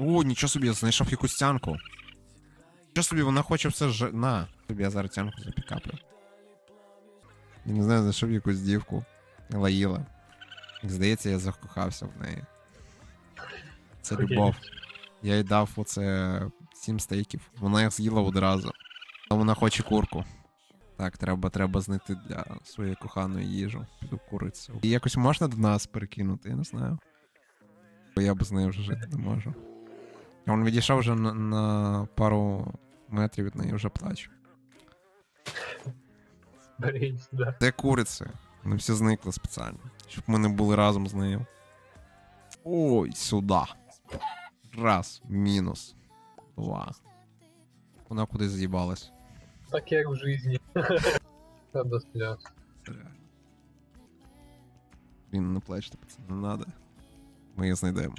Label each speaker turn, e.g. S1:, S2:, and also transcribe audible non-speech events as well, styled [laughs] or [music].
S1: О, нічого собі, я знайшов якусь тянку. Нічого собі, вона хоче все ж. На, тобі я зараз тянку запікаплю. Я не знаю, знайшов якусь дівку. Лаїла. Здається, я закохався в неї. Це любов. Я їй дав оце сім стейків. Вона їх з'їла одразу. А вона хоче курку. Так, треба, треба знайти для своєї коханої їжу. Піду курицю. І якось можна до нас перекинути, я не знаю. Бо я без неї вже жити не можу. А Він відійшов вже на, на пару метрів від неї вже плачу.
S2: Беріть, да.
S1: Де куриці? Вони всі зникли спеціально. Щоб ми не були разом з нею. Ой, сюди. Раз, мінус. Два. Вона кудись з'їбалась.
S2: Так як в житті. Та [laughs] до сльоз.
S1: Він не плачте, пацани, не надо. Ми її знайдемо.